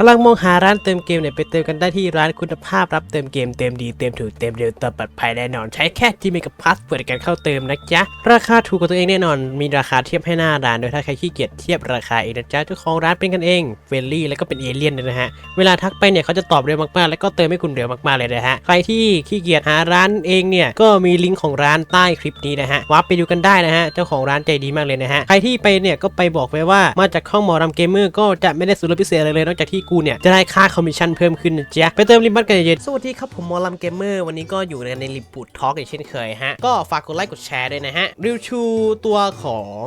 กำลังมองหาร้านเติมเกมเนี่ยไปเติมกันได้ที่ร้านคุณภาพรับเติมเกมเต็มดีเต็มถูกเต็มเร็วเติมปลอดภัยแน่นอน ใช้แค่ที่มีกับพาสเวิร์ดการเข้าเติมนะจ๊ะ ราคาถูกกว่าตัวเองแน่นอน มีราคาเทียบให้หน้าร้านโดยถ้าใครขี้เกียจเทียบราคาเองนะจ๊ะเจ้าของร้านเป็นกันเองเฟรนลี่แล้วก็เป็นเอเลี่ยนด้วยนะฮะเวลาทักไปเนี่ยเขาจะตอบเร็วมากๆ แล้วก็เติมให้คุณเร็วมากๆเลยนะฮะใครที่ขี้เกียจหาร้านเองเนี่ยก็มีลิงก์ของร้านใต้คลิปนี้นะฮะวับไปดูกันได้นะฮะเจ้าของร้านใจดีมากเลยนะฮะใครที่ไปเนี่ยก็ไปบอกไว้ว่ามาจากห้องหมอรำเกมเมอร์ก็จะไม่ได้ส่วนลดพิเศษอะไรเลยนอกจากที่กูเนี่ยจะได้ค่าคอมมิชชั่นเพิ่มขึ้นนะจ๊ะไปเติมริมบัตกันเย็นๆสวัสดีครับผมมอรำเกมเมอร์วันนี้ก็อยู่ในริมปูดทอล์กอย่างเช่นเคยฮะก็ฝากกดไลค์กดแชร์ด้วยนะฮะริวชูตัวของ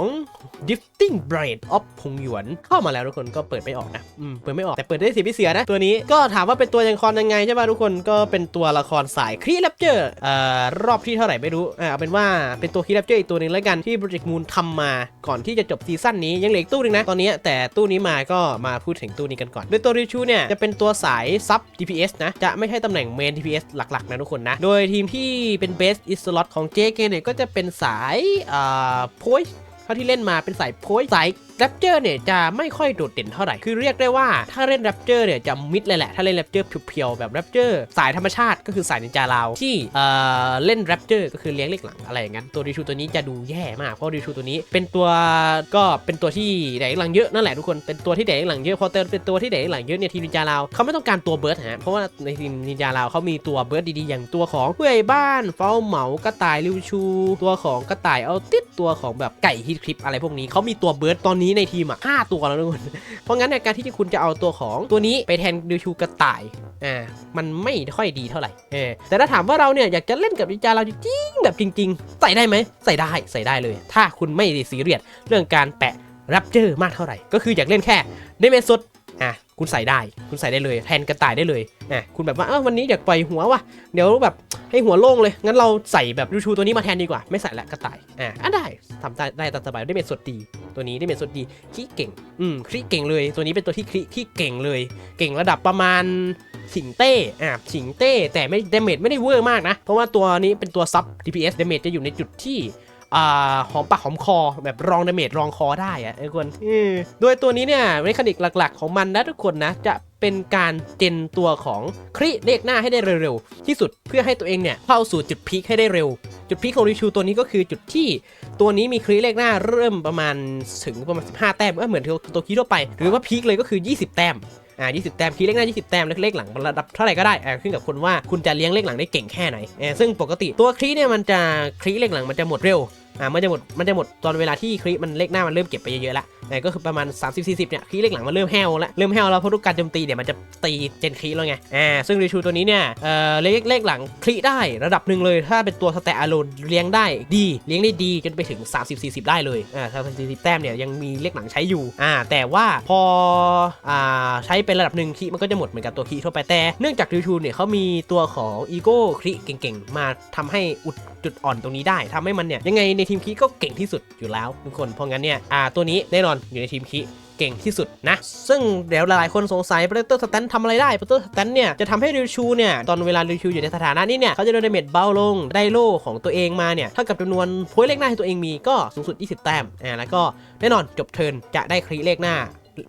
Drifting Brain of พงหยวน เข้ามาแล้วทุกคนก็เปิดไม่ออกนะอืมเปิดไม่ออกแต่เปิดได้สีพิเสียนะตัวนี้ก็ถามว่าเป็นตัวยังครยังไงใช่ป่ะทุกคนก็เป็นตัวละครสายครีแรปเจอร์เอ่อรอบที่เท่าไหร่ไม่รู้อ่าเอาเป็นว่าเป็นตัวครีแรปเจอร์อีกตัวหนึ่งแล้วกันที่ Project Moon ทำมาก่อนที่จะจบซีซั่นนี้ยังเหลืออีกตู้นึงนะตอนนี้แต่ตู้นี้มาก็มาพูดถึงตู้นี้กันก่อนโดยตัวริชูเนี่ยจะเป็นตัวสายซับ DPS นะ จะไม่ใช่ตำแหน่งเมน DPS หลัก ๆ นะทุกคนนะ โดยทีมที่เป็นเบสอิสลอตของ JK เนี่ยก็จะเป็นสายอ่าโพยเท่าที่เล่นมาเป็นสายโพยสายแรปเจอร์เนี่ยจะไม่ค่อยโดดเด่นเท่าไหร่ คือเรียกได้ว่าถ้าเล่นแรปเจอร์เนี่ยจะมิดเลยแหละ ถ้าเล่นแรปเจอร์เพียวๆแบบแรปเจอร์สายธรรมชาติก็คือสายนินจาลาวที่เอ่อเล่นแรปเจอร์ก็คือเลี้ยงเล็กหลังอะไรอย่างนั้น ตัวดิชูตัวนี้จะดูแย่มากเพราะดิชูตัวนี้เป็นตัวก็เป็นตัวที่แดกหลังเยอะนั่นแหละทุกคนเป็นตัวที่แดกหลังเยอะพอเติมเป็นตัวที่แดกหลังเยอะเนี่ยทีมนินจาลาวเขาไม่ต้องการตัวเบิร์ดฮะเพราะว่าในทีมนินจาลาวเขามีตัวเบิร์ดดีๆอย่างตัวของผู้ใหญ่บ้านเฝ้าเหมากระต่ายริวชู ตัวของกระต่ายเอาติดตัวของแบบไก่ฮิตคลิปอะไรพวกนี้เขามีตัวเบิร์ดตอนนี้ในทีมอะห้าตัวแล้วทุกคนเพราะงั้นในการที่คุณจะเอาตัวของตัวนี้ไปแทนดิวชูกระต่ายอ่ามันไม่ค่อยดีเท่าไหร่เออแต่ถ้าถามว่าเราเนี่ยอยากจะเล่นกับนินจาเราจริงแบบจริง ๆ ใส่ได้ไหมใส่ได้ใส่ได้เลย ถ้าคุณไม่ซีเรียสเรื่องการแปะรับเจอร์มากเท่าไหร่ ก็คืออยากเล่นแค่เนเมสด อะคุณใส่ได้ คุณใส่ได้เลย แทนกระต่ายได้เลยอะคุณแบบว่าเออวันนี้อยากปล่อยหัวว่ะเดี๋ยวแบบให้หัวโล่งเลย งั้นเราใส่แบบดิวชูตัวนี้มาแทนดีกว่า ไม่ใส่ละกระต่ายอะอะได้ทำได้ได้ตามสบายได้เมสดดี ตัวนี้ได้เมสดดีขี้เก่ง อืมคลิเก่งเลย ตัวนี้เป็นตัวที่คลิที่เก่งเลย เก่งระดับประมาณสิงเต้อ่าสิงเต้แต่ไม่เดเมจไม่ได้เวอร์มากนะ เพราะว่าตัวนี้เป็นตัวซับ DPS เดเมจจะอยู่ในจุดที่ อ่าหอมปากหอมคอแบบรองเดเมจรองคอได้อะไอ้คนอืมโดยตัวนี้เนี่ยเมคานิกหลัก ๆ ของมันนะทุกคนนะจะเป็นการเจนตัวของคริเลขหน้าให้ได้เร็วๆ ที่สุดเพื่อให้ตัวเองเนี่ยเข้าสู่จุดพีคให้ได้เร็ว จุดพีคของริชูตัวนี้ก็คือจุดที่ตัวนี้มีคลีเลขหน้าเริ่มประมาณถึงประมาณ 15 แต้มก็เหมือนตัวคีทั่วไป หรือว่าพีคเลยก็คือ 20 แต้มอ่า20 แต้มคีเลขหน้า 20 แต้มเลขหลังระดับเท่าไหร่ก็ได้อ่าขึ้นกับคนว่าคุณจะเลี้ยงเลขหลังได้เก่งแค่ไหนอ่าซึ่งปกติตัวคลีเนี่ยมันจะคลีเลขหลังมันจะหมดเร็ว อ่ามันจะหมดมันจะหมดตอนเวลาที่คลีมันเลขหน้ามันเริ่มเก็บไปเยอะๆแล้ว ก็คือประมาณ 30-40เนี่ยคีเลขหลังมันเริ่มแห้วแล้วเริ่มแห้วแล้วเพราะทุกการโจมตีเนี่ยมันจะตีเจนคีแล้วไงอ่าซึ่งริชูตัวนี้เนี่ยเอ่อเลขเลขหลังคลีได้ระดับหนึ่งเลย ถ้าเป็นตัวสแตอะโลนเลี้ยงได้ดีเลี้ยงได้ดีจนไปถึง 30-40 ได้เลยอ่า30 40แต้มเนี่ยยังมีเลขหลังใช้อยู่อ่าแต่ว่าพออ่าใช้เป็นระดับหนึ่งคีมันก็จะหมดเหมือนกับตัวคีทั่วไปแต่เนื่องจากริชูเนี่ยเขามีตัวของอีโก้คลีเก่งๆ มาทำให้อุดจุดอ่อนตรงนี้ได้ทำให้มันเนี่ยยังไงในทีมคีก็เก่งที่สุดอยู่แล้วทุกคนเพราะงั้นเนี่ยอ่าตัวนี้แน่นอนอยู่ในทีมคีเก่งที่สุดนะ ซึ่งเดี๋ยวหลายคนสงสัย p ปเตอร์สแตนทำอะไรได้ p ปเตอร์สแตนเนี่ย จะทำให้ริวชูเนี่ย ตอนเวลาริวชูอยู่ในสถานะนี้เนี่ย เขาจะโดนดเมจเบาลง ได้โล่ของตัวเองมาเนี่ย เท่ากับจำนวนโพยเลขหน้าที่ตัวเองมีก็สูงสุด 20 แต้ม อ่า แล้วก็แน่นอนจบเทิร์นจะได้คลีเลขหน้า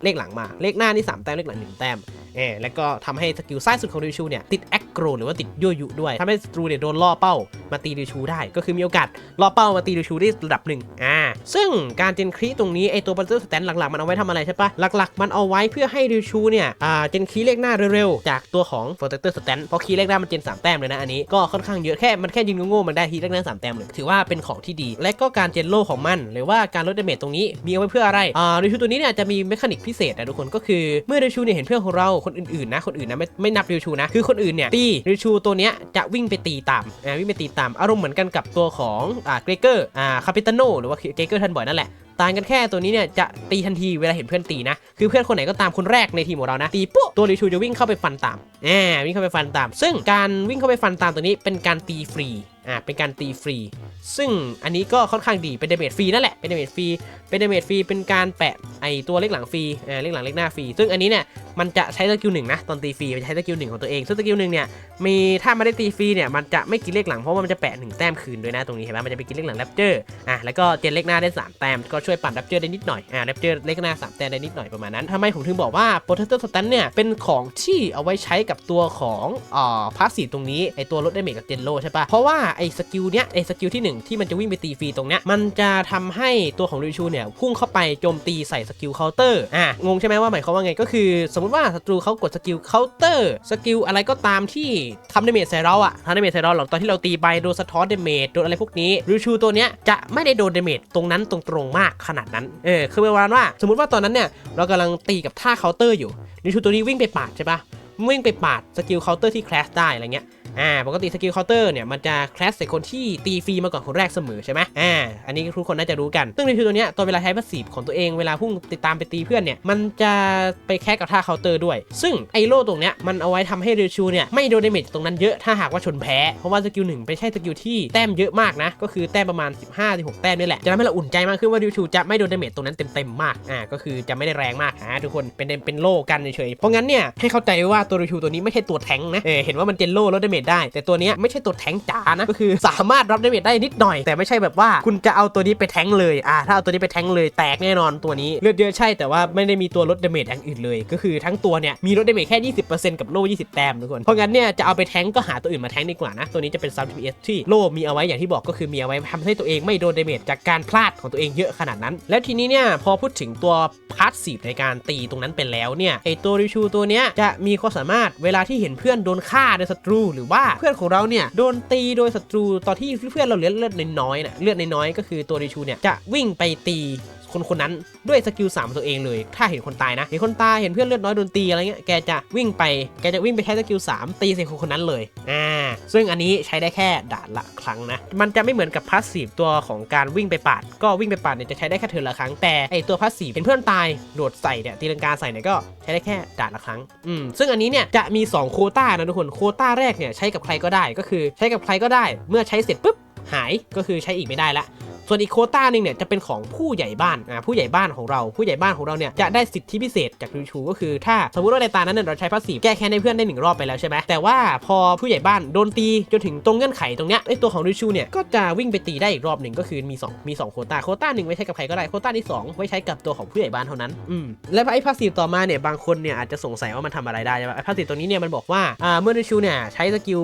เลขหลังมา เลขหน้านี่ 3 แต้ม เลขหลัง 1 แต้ม เออแล้วก็ทำให้สกิลซ้ายสุดของริวชูเนี่ยติดแอคโกรหรือว่าติดยั่วยุด้วยทำให้ศัตรูเนี่ยโดนล่อเป้ามาตีริวชูได้ ก็คือมีโอกาสล่อเป้ามาตีริวชูได้ระดับหนึ่งอ่า ซึ่งการเจนครีตรงนี้ไอตัวบัตเตอร์สแตนหลักๆ มันเอาไว้ทำอะไรใช่ปะหลักๆ มันเอาไว้เพื่อให้ริวชูเนี่ยอ่าเจนครีเลขหน้าเร็วๆ จากตัวของโปรเตอร์สแตนเพราะครีเลขหน้ามันเจน 3 แต้มเลยนะอันนี้ก็ค่อนข้างเยอะแค่มันแค่ยิงโง่ๆมันได้ทีเลขหน้า3แต้มเลยถือว่าเป็นของที่ดี และก็การเจนโลของมัน หรือว่าการลดเดเมจตรงนี้มีเอาไว้เพื่ออะไรอ่าริวชูตัวนี้เนี่ยจะมีเมคานิกพิเศษนะทุกคนก็คือเมื่อริวชูเนี่ยเห็นเพื่อนของเราคนอื่นๆนะคนอื่นนะไม่ไม่นับริวชูนะคือคนอื่นเนี่ยตีริวชูตัวเนี้ยจะวิ่งไปตีตามอ่าวิ่งไปตีตามอารมณ์เหมือนกันกับตัวของอ่าเกรเกอร์อ่าคาปิตาโนหรือว่าเกรเกอร์ทันบ่อยนั่นแหละต่างกันแค่ตัวนี้เนี่ยจะตีทันทีเวลาเห็นเพื่อนตีนะ คือเพื่อนคนไหนก็ตามคนแรกในทีมของเรานะ ตีปุ๊บตัวริชูจะวิ่งเข้าไปฟันตามแหมวิ่งเข้าไปฟันตาม ซึ่งการวิ่งเข้าไปฟันตามตัวนี้เป็นการตีฟรี อ่าเป็นการตีฟรี ซึ่งอันนี้ก็ค่อนข้างดีเป็นเดเมจฟรีนั่นแหละเป็นเดเมจฟรีเป็นเดเมจฟรีเป็นการแปะไอตัวเลขหลังฟรีอ่าเลขหลังเลขหน้าฟรีซึ่งอันนี้เนี่ยมันจะใช้สกิลหนึ่งนะตอนตีฟรีมันจะใช้สกิลหนึ่งของตัวเองซึ่งสกิลหนึ่งเนี่ยมีถ้าไม่ได้ตีฟรีเนี่ยมันจะไม่กินเลขหลังเพราะว่ามันจะแปะหนึ่งแต้มคืนด้วยนะตรงนี้เห็นไหมมันจะไปกินเลขหลังแรปเจอร์อะแล้วก็เจนเลขหน้าได้สามแต้มก็ช่วยปั่นแรปเจอร์ได้นิดหน่อยอ่าแรปเจอร์เลขหน้าสามแต้มได้นิดหน่อยประมาณนั้นทำไมผมถึงบอกว่าโปรเทคเตอร์สแตนเนี่ยเป็นของที่เอาไว้ใช้กับตัวของอ่าพาสซีตรงนี้ไอตัวลดดเมจกับเจนโลใช่ปะเพราะว่าไอสกิลเนี้ยไอสกิลที่หนึ่งที่มันจะวิ่งไปตีฟรีตรงเนี้ยมันจะทำให้ตัวของริชูเนี่ยพุ่งเข้าไปโจมตีใส่สกิลเคาน์เตอร์อะงงใช่ไหมว่าหมายความว่าไงก็คือ สมมติว่าศัตรูเขากดสกิลเคาน์เตอร์สกิลอะไรก็ตามที่ทำดาเมจใส่เราอะทำดาเมจใส่เราหรอกตอนที่เราตีไปโดนสะท้อนดาเมจโดนอะไรพวกนี้ริชูตัวเนี้ยจะไม่ได้โดนดาเมจตรงนั้นตรงๆมากขนาดนั้นเออคือประมาณว่า สมมติว่าตอนนั้นเนี่ยเรากำลังตีกับท่าเคาน์เตอร์อยู่ริชูตัวนี้วิ่งไปปาดใช่ปะวิ่งไปปาดสกิลเคาน์เตอร์ที่แคลสได้อะไรเงี้ย อ่าปกติสกิลเคาน์เตอร์เนี่ยมันจะแคลสใส่คนที่ตีฟรีมาก่อนคนแรกเสมอใช่ไหมอ่าอันนี้ทุกคนน่าจะรู้กัน ซึ่งในคือตัวเนี้ยตอนเวลาใช้พาสซีฟของตัวเองเวลาพุ่งติดตามไปตีเพื่อนเนี่ยมันจะไปแคสกับท่าเคาน์เตอร์ด้วย ซึ่งไอโล่ตรงเนี้ยมันเอาไว้ทำให้เรชูเนี่ยไม่โดนดาเมจตรงนั้นเยอะถ้าหากว่าชนแพ้ เพราะว่าสกิลหนึ่งไม่ใช่สกิลที่แต้มเยอะมากนะก็คือแต้มประมาณ 15-16 แต้มนี่แหละจะทำให้เราอุ่นใจมากขึ้นว่าเรชูจะไม่โดนดาเมจตรงนั้นเต็มๆมากอ่าก็คือจะไม่ได้แรงมากอ่าทุกคนเป็นเป็นโล่กันเฉยๆเพราะงั้นเนี่ยให้เข้าใจว่าตัวเรชูตัวนี้ไม่ใช่ตัวแทงนะเออเห็นว่ามันเจนโล่ลดดาเมจได้ แต่ตัวเนี้ยไม่ใช่ตัวแทงค์จ๋านะก็คือสามารถรับดาเมจได้นิดหน่อย แต่ไม่ใช่แบบว่าคุณจะเอาตัวนี้ไปแทงค์เลยอ่าถ้าเอาตัวนี้ไปแทงค์เลยแตกแน่นอนตัวนี้เลือดเยอะใช่แต่ว่าไม่ได้มีตัวลดดาเมจอย่างอื่นเลย ก็คือทั้งตัวเนี่ยมีลดดาเมจแค่ 20%กับโล่20 แต้มทุกคนเพราะงั้นเนี่ยจะเอาไปแทงค์ก็หาตัวอื่นมาแทงค์ดีกว่านะตัวนี้จะเป็นซับ TPS ที่โล่มีเอาไว้อย่างที่บอกก็คือมีเอาไว้ทำให้ตัวเองไม่โดนดาเมจจากการพลาดของตัวเองเยอะขนาดนั้น แล้วทีนี้เนี่ยพอพูดถึงตัวพาสซีฟในการตีตรงนั้นไปแล้วเนี่ยไอตัวริชูตัวเนี้ยจะมีความสามารถเวลาที่เห็นเพื่อนโดนฆ่าโดยศัตรูหรือว่าเพื่อนของเราเนี่ยโดนตีโดยศัตรูตอนที่เพื่อนเราเหลือเลือดน้อยๆนะเลือดน้อยๆก็คือตัวริชูเนี่ยจะวิ่งไปตี คนคนนั้นด้วยสกิล3ตัวเองเลย ถ้าเห็นคนตายนะ เห็นคนตาย เห็นเพื่อนเลือดน้อยโดนตีอะไรเงี้ย แกจะวิ่งไป แกจะวิ่งไปใช้สกิล3ตีใส่คนคนนั้นเลย อ่า ซึ่งอันนี้ใช้ได้แค่ด่านละครั้งนะ มันจะไม่เหมือนกับพาสซีฟตัวของการวิ่งไปปาด ก็วิ่งไปปาดเนี่ยจะใช้ได้แค่เทินละครั้ง แต่ไอตัวพาสซีฟเป็นเพื่อนตาย โดดใส่เนี่ย ตีลังกาใส่เนี่ยก็ใช้ได้แค่ด่านละครั้ง อืม ซึ่งอันนี้เนี่ยจะมี2โคต้านะทุกคน โคต้าแรกเนี่ยใช้กับใครก็ได้ ก็คือใช้กับใครก็ได้ เมื่อใช้เสร็จปุ๊บหายก็คือใช้อีกไม่ได้ละ ส่วนอีกโคต้าหนึ่งเนี่ยจะเป็นของผู้ใหญ่บ้านอ่าผู้ใหญ่บ้านของเราผู้ใหญ่บ้านของเราเนี่ยจะได้สิทธิพิเศษจากริชูก็คือถ้าสมมติว่าในตานั้นเนยเราใช้พาสซีฟแก้แค้นให้เพื่อนได้หนึ่งรอบไปแล้วใช่ไหมแต่ว่าพอผู้ใหญ่บ้านโดนตีจนถึงตรงเงื่อนไขตรงเนี้ยไอตัวของริชูเนี่ยก็จะวิ่งไปตีได้อีกรอบหนึ่งก็คือมี 2 มี 2 โคต้าโคต้าหนึ่งไว้ใช้กับใครก็ได้โคต้าที่สองไว้ใช้กับตัวของผู้ใหญ่บ้านเท่านั้นอืมและไอพาสซีฟต่อมาเนี่ยบางคนเนี่ยอาจจะสงสัยว่ามันทำอะไรได้ใช่ไหมไอพาสซีฟตัวนี้เนี่ยมันบอกว่าอ่าเมื่อริชูเนี่ยใช้สกิล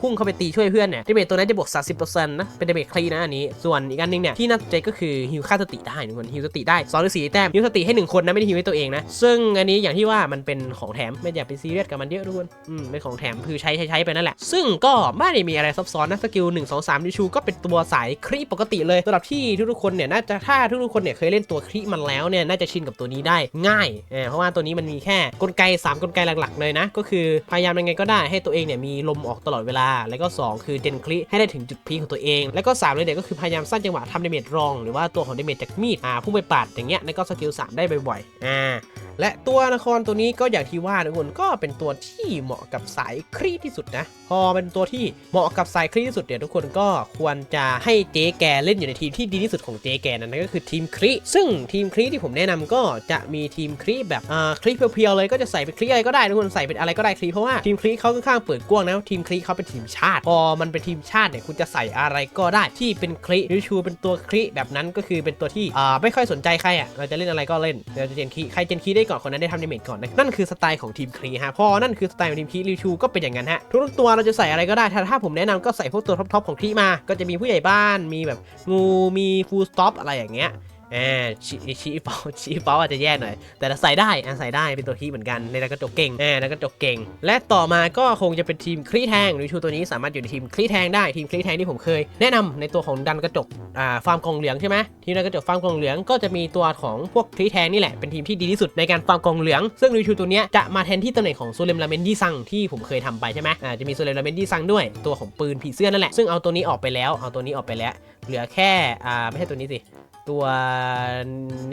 พุ่งเข้าไปตีช่วยเพื่อนเนี่ยดาเมจตัวนั้นจะบวก30%นะเป็นดาเมจคลีนะอันนี้ส่วนอีกอันนึงเนี่ยที่น่าสนใจก็คือฮิวค่าสติได้ทุกคนฮิวสติได้2หรือ4แต้มฮิวสติให้1คนนะไม่ได้ฮิวให้ตัวเองนะซึ่งอันนี้อย่างที่ว่ามันเป็นของแถมไม่อยากไปซีเรียสกับมันเยอะทุกคนอืมเป็นของแถมคือใช้ใช้ใช้ไปนั่นแหละ ซึ่งก็ไม่ได้มีอะไรซับซ้อนนะสกิล1 2 3ดิชูก็เป็นตัวสายครีปกติเลยสำหรับที่ทุกๆคนเนี่ยน่าจะถ้าทุกๆคนเนี่ยเคยเล่นตัวครีมันแล้วเนี่ยน่าจะชินกับตัวนี้ได้ง่ายเออเพราะว่าตัวนี้มันมีแค่กลไก 3 กลไกหลักๆ เลยนะ ก็คือพยายามยังไงก็ได้ให้ตัวเองเนี่ยมีลมออกตลอดเวลา แล้วก็ 2 คือเจนคลิให้ได้ถึงจุดพีของตัวเอง แล้วก็3เลยเนี่ยก็คือพยายามสร้างจังหวะทำดาเมจรองหรือว่าตัวของดาเมจจากมีดอ่าพุ่งไปปาดอย่างเงี้ยนั่นก็สกิล3ได้บ่อยๆอ่า และตัวนครตัวนี้ก็อย่างที่ว่าทุกคนก็เป็นตัวที่เหมาะกับสายครีที่สุดนะ พอเป็นตัวที่เหมาะกับสายครีที่สุดเนี่ยทุกคนก็ควรจะให้เจ๊แกเล่นอยู่ในทีมที่ดีที่สุดของเจ๊แกนั่นก็คือทีมครีซึ่งทีมครีที่ผมแนะนำก็จะมีทีมครีแบบอ่าครีเพียวๆเลยก็จะใส่เป็นครีอะไรก็ได้ทุกคนใส่เป็นอะไรก็ได้ครีเพราะว่าทีมครีเขาค่อนข้างเปิดกว้างนะทีมครีเขาเป็นทีมชาติ พอมันเป็นทีมชาติเนี่ยคุณจะใส่อะไรก็ได้ที่เป็นครียูชูเป็นตัวครีแบบนั้นก็คือเป็นตัวที่อ่าไม่ค่อยสนใจใครอะเราจะเล่นอะไรก็เล่นเราจะเจนคีใครเจนคีได้ก่อนคนนั้นได้ทำดาเมจก่อนนะนั่นคือสไตล์ของทีมครีฮะพอนั่นคือสไตล์ของทีมครีริวชูก็เป็นอย่างนั้นฮะทุกตัวเราจะใส่อะไรก็ได้ถ้าถ้าผมแนะนำก็ใส่พวกตัวท็อปๆของครีมา ก็จะมีผู้ใหญ่บ้านมีแบบงูมีฟูลสต็อปอะไรอย่างเงี้ย แอบชีชีเปาชีเปาอาจจะแย่หน่อย แต่ใส่ได้อะใส่ได้เป็นตัวที่เหมือนกันในแล้วก็จกเก่งแอบแล้วก็จกเก่ง และต่อมาก็คงจะเป็นทีมคลีแทงหรือชูตัวนี้สามารถอยู่ในทีมคลีแทงได้ทีมคลีแทงที่ผมเคย แนะนำในตัวของดันกระจกอ่าฟาร์มกองเหลืองใช่ไหมทีมดันกระจกฟาร์มกองเหลืองก็จะมีตัวของพวกคลีแทงนี่แหละเป็นทีมที่ดีที่สุดในการฟาร์มกองเหลือง ซึ่งริชูตัวนี้จะมาแทนที่ตำแหน่งของโซเลมลาเมนดี้ซังที่ผมเคยทำไปใช่ไหมอ่าจะมีโซเลมลาเมนดี้ซังด้วยตัวของปืนผีเสื้อนั่นแหละซึ่งเอาตัวนี้ออกไปแล้วเอาตัวนี้ออกไปแล้ว เหลือแค่อ่าไม่ใช่ตัวนี้สิตัว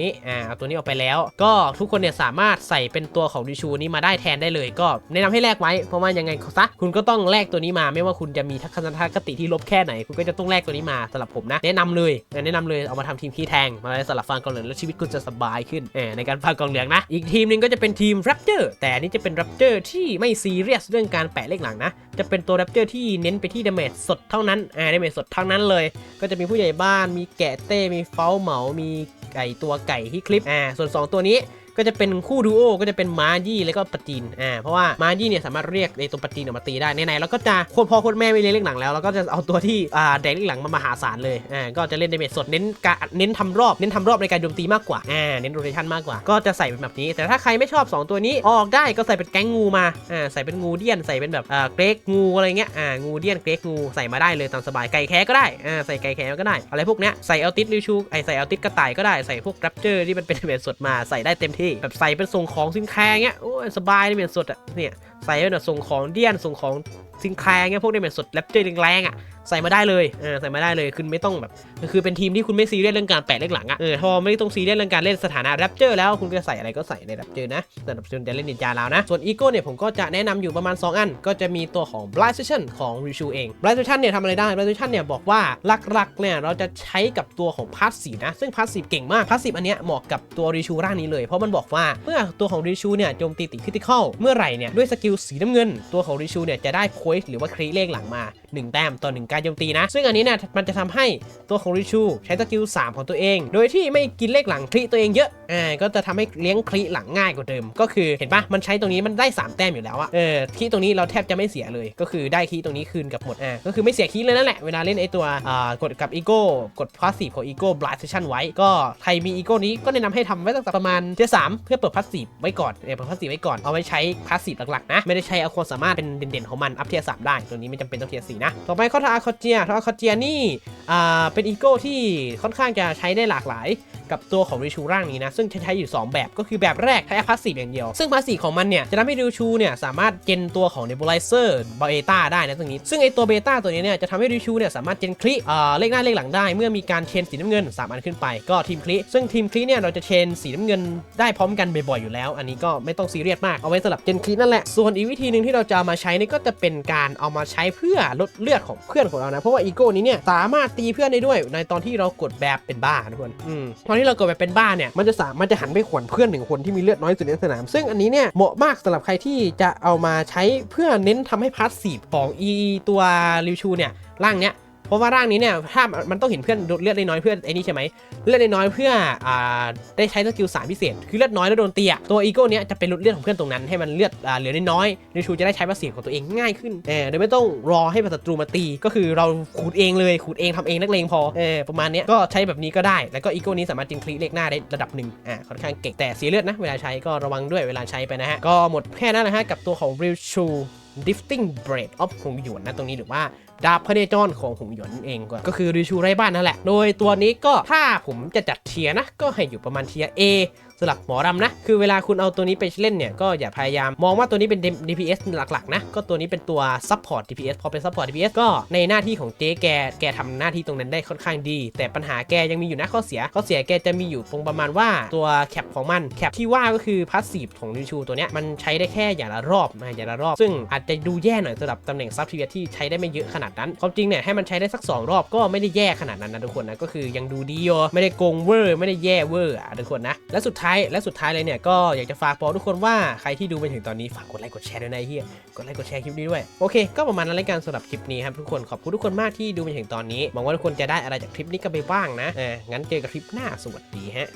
นี้อ่าเอาตัวนี้ออกไปแล้ว ก็ทุกคนเนี่ยสามารถใส่เป็นตัวของดิชูนี้มาได้แทนได้เลย ก็แนะนำให้แลกไว้เพราะว่ายังไงซะคุณก็ต้องแลกตัวนี้มาไม่ว่าคุณจะมีทัศนคติที่ลบแค่ไหน คุณก็จะต้องแลกตัวนี้มาสำหรับผมนะ แนะนำเลยแนะนำเลยเอามาทำทีมขี้แทงมาสลับฟังกองเหลืองแล้วชีวิตคุณจะสบายขึ้นเออในการฟังกองเหลืองนะ อีกทีมหนึงก็จะเป็นทีม Raptor แต่อันนี้จะเป็น Raptor ที่ไม่ซีเรียสเรื่องการแปะเลขหลังนะจะเป็นตัว Raptor ที่เน้นไปที่ดาเมจสดเท่านั้นอ่าดาเมจสดทั้งนั้นเลย ก็จะมีีผู้ใหญ่บ้าน มีแกะเต้ มีเฟ้าเหมา มีไก่ตัวไก่ที่คลิป อ่า ส่วน 2 ตัวนี้ ก็จะเป็นคู่ดูโอก็จะเป็นมายี่แล้วก็ปะจีนอ่าเพราะว่ามายี่เนี่ยสามารถเรียกไอตัวปะจีนออกมาตีได้ไหนๆแล้วก็จะโคตรพ่อโคตรแม่ไม่เลี้ยงเลขหลังแล้วแล้วก็จะเอาตัวที่อ่าแดงเลขหลังมามหาศาลเลยอ่าก็จะเล่นดาเมจสดเน้นกะเน้นทำรอบเน้นทำรอบในการโจมตีมากกว่าอ่าเน้นโรเทชันมากกว่า ก็จะใส่เป็นแบบนี้ แต่ถ้าใครไม่ชอบ 2 ตัวนี้ออกได้ก็ใส่เป็นแก๊งงูมาอ่าใส่เป็นงูเดียนใส่เป็นแบบอ่าเกรกงูอะไรเงี้ยอ่างูเดียนเกรกงูใส่มาได้เลยตามสบายไก่แค้ก็ได้อ่าใส่ไก่แค้ก็ได้อะไรพวกเนี้ยใส่เอาติสริวชูไอใส่เอาติสกระต่ายก็ได้ใส่พวกแรปเจอร์ที่มันเป็นเมจสดมาใส่ได้เต็มที่แบบใส่เป็นส่งของสินค้าเงี้ยโอ้ยสบายเลยเมจสดอะเนี่ยใส่เป็นแบบส่งของเดียนส่งของ สินแคร์เงี้ยพวกในเมจสดแรปเจอร์แรงๆอะใส่มาได้เลยเออใส่มาได้เลยคุณไม่ต้องแบบคือเป็นทีมที่คุณไม่ซีเรียสเรื่องการแปะเลขหลังอะเออพอไม่ต้องซีเรียสเรื่องการเล่นสถานะแรปเจอร์แล้วคุณจะใส่อะไรก็ใส่ในแรปเจอร์นะสำหรับคุณจะเล่นนินจาแล้วนะ ส่วนอีโก้เนี่ยผมก็จะแนะนำอยู่ประมาณ 2 อัน ก็จะมีตัวของ Blind Session ของ r i s h u เอง Blind Session เนี่ยทำอะไรได้ Blind Session เนี่ยบอกว่าหลักๆเนี่ยเราจะใช้กับตัวของพาสซีฟนะ ซึ่งพาสซีฟเก่งมากพาสซีฟอันเนี้ยเหมาะกับตัว r i s h u ร่างนี้เลยเพราะมันบอกว่าเมื่อตัวของ r i s h u เนี่ยโจมตีติดคริติคอลเมื่อไหร่เนี่ยด้วยสกิลสีน้ำเงินตัวของ r i s h u เนี่ยจะได้โพสหรือว่าครีเลขหลังมา 1 แต้มต่อ 1 การโจมตีนะ ซึ่งอันนี้เนี่ยมันจะทำให้ตัวของริชูใช้สกิล3 ของตัวเอง โดยที่ไม่กินเลขหลังคลิตัวเองเยอะอ่าก็จะทำให้เลี้ยงคลิหลังง่ายกว่าเดิม ก็คือเห็นปะมันใช้ตรงนี้มันได้ 3 แต้มอยู่แล้วอะเออคลิตรงนี้เราแทบจะไม่เสียเลย ก็คือได้คลิตรงนี้คืนกับหมดอ่าก็คือไม่เสียคลิเลยนั่นแหละเวลาเล่นไอตัวอ่ากดกับอีโก้กดพาสซีฟของอีโก้บลัดเซชันไว้ก็ใครมีอีโก้นี้ก็แนะนำให้ทำไว้ตั้งแต่ประมาณเทียสามเพื่อเปิดพาสซีฟไว้ก่อนเออเปิดพาสซีฟไว้ก่อนเอาไว้ใช้พาสซีฟหลักๆนะไม่ได้ใช้เอาความสามารถเป็นเด่นๆของมันอัพเทียสามได้ตัวนี้ไม่จำเป็นต้องเทียสี่นะต่อไปข้อทาอาคอเจียทาอาคอเจียนี่อ่าเป็นอีโก้ที่ค่อนข้างจะใช้ได้หลากหลายกับตัวของริชูร่างนี้นะ ซึ่งจะใช้อยู่ 2 แบบก็คือแบบแรกใช้พาสซีฟอย่างเดียว ซึ่งพาสซีฟของมันเนี่ย จะทำให้ริชูเนี่ย สามารถเจนตัวของเนบูไลเซอร์เบต้าได้นะตรงนี้ ซึ่งไอตัวเบต้าตัวนี้เนี่ย จะทำให้ริชูเนี่ย สามารถเจนคลิอ่าเลขหน้าเลขหลังได้ เมื่อมีการเชนสีน้ำเงิน 3 อันขึ้นไปก็ทีมคลิซึ่งทีมคลิเนี่ยเราจะเชนสีน้ำเงินได้พร้อมกันบ่อยๆอยู่แล้ว อันนี้ก็ไม่ต้องซีเรียสมากเอาไว้สำหรับเจนคลินั่นแหละส่วนอีกวิธีหนึ่งที่เราจะเอามาใช้นี่ก็จะเป็นการเอามาใช้เพื่อลดเลือดของเพื่อนของเรานะ เพราะว่าอีโก้นี้เนี่ยสามารถตีเพื่อนได้ด้วย ในตอนที่เรากดแบบเป็นบ้าทุกคนอืมตอนที่เรากดแบบเป็นบ้าเนี่ยมันจะสามารถจะหันไปขวนเพื่อนหนึ่งคนที่มีเลือดน้อยสุดในสนาม ซึ่งอันนี้เนี่ยเหมาะมากสำหรับใครที่จะเอามาใช้เพื่อเน้นทำให้พาสซีฟของอีตัวริวชูเนี่ยร่างเนี้ย เพราะว่าร่างนี้เนี่ยถ้ามันต้องเห็นเพื่อนเลือดได้น้อยเพื่อนไอ้นี่ใช่ไหมเลือดได้น้อยเพื่ออ่าได้ใช้สกิลสามพิเศษ คือเลือดน้อยแล้วโดนตีอะตัวอีโก้เนี้ยจะเป็นลดเลือดของเพื่อนตรงนั้นให้มันเลือดอ่าเหลือได้น้อยริชูจะได้ใช้ภาษีของตัวเองง่ายขึ้นเออโดยไม่ต้องรอให้ศัตรูมาตี ก็คือเราขูดเองเลยขูดเองทำเองนักเลงพอเออประมาณเนี้ยก็ใช้แบบนี้ก็ได้ แล้วก็อีโก้นี้สามารถจิงคลิเลขหน้าได้ระดับหนึ่งอ่าค่อนข้างเก่งแต่เสียเลือดนะเวลาใช้ก็ระวังด้วยเวลาใช้ไปนะฮะก็หมดแค่นั้นแหละฮะกับตัวของริชู Drifting Blade of หงหยวนนะตรงนี้หรือว่าดาบพเนจรของหงหยวนนั่นเองก็คือริชูไร้บ้านนั่นแหละ โดยตัวนี้ก็ถ้าผมจะจัดเทียนะ ก็ให้อยู่ประมาณเทีย A สำหรับหมอรำนะ คือเวลาคุณเอาตัวนี้ไปเล่นเนี่ย ก็อย่าพยายามมองว่าตัวนี้เป็น DPS หลักๆนะ ก็ตัวนี้เป็นตัว Support DPS พอเป็น Support DPS ก็ในหน้าที่ของเจ๊แก แกทำหน้าที่ตรงนั้นได้ค่อนข้างดี แต่ปัญหาแกยังมีอยู่นะข้อเสีย ข้อเสียแกจะมีอยู่ตรงประมาณว่าตัวแคปของมัน แคปที่ว่าก็คือพาสซีฟของริชูตัวเนี้ยมันใช้ได้แค่อย่างละรอบนะอย่างละรอบ ซึ่งอาจจะดูแย่หน่อยสำหรับตำแหน่งซับทีเที่ใช้ได้ไม่เยอะขนาดนั้นความจริงเนี่ยให้มันใช้ได้สัก 2 รอบก็ไม่ได้แย่ขนาดนั้นนะทุกคนนะก็คือยังดูดีอยู่ไม่ได้โกงเวอร์ไม่ได้แย่เวอร์อะทุกคนนะและสุดท้ายและสุดท้ายเลยเนี่ยก็อยากจะฝากบอกทุกคนว่าใครที่ดูไปถึงตอนนี้ฝากกดไลค์กดแชร์ด้วยนะเฮียกดไลค์กดแชร์คลิปนี้ด้วยโอเคก็ประมาณนั้นแล้วกันสำหรับคลิปนี้ครับทุกคนขอบคุณทุกคนมากที่ดูไปถึงตอนนี้หวังว่าทุกคนจะได้อะไรจากคลิปนี้กันไปบ้างนะเอองั้นเจอกันคลิปหน้าสวัสดีฮะ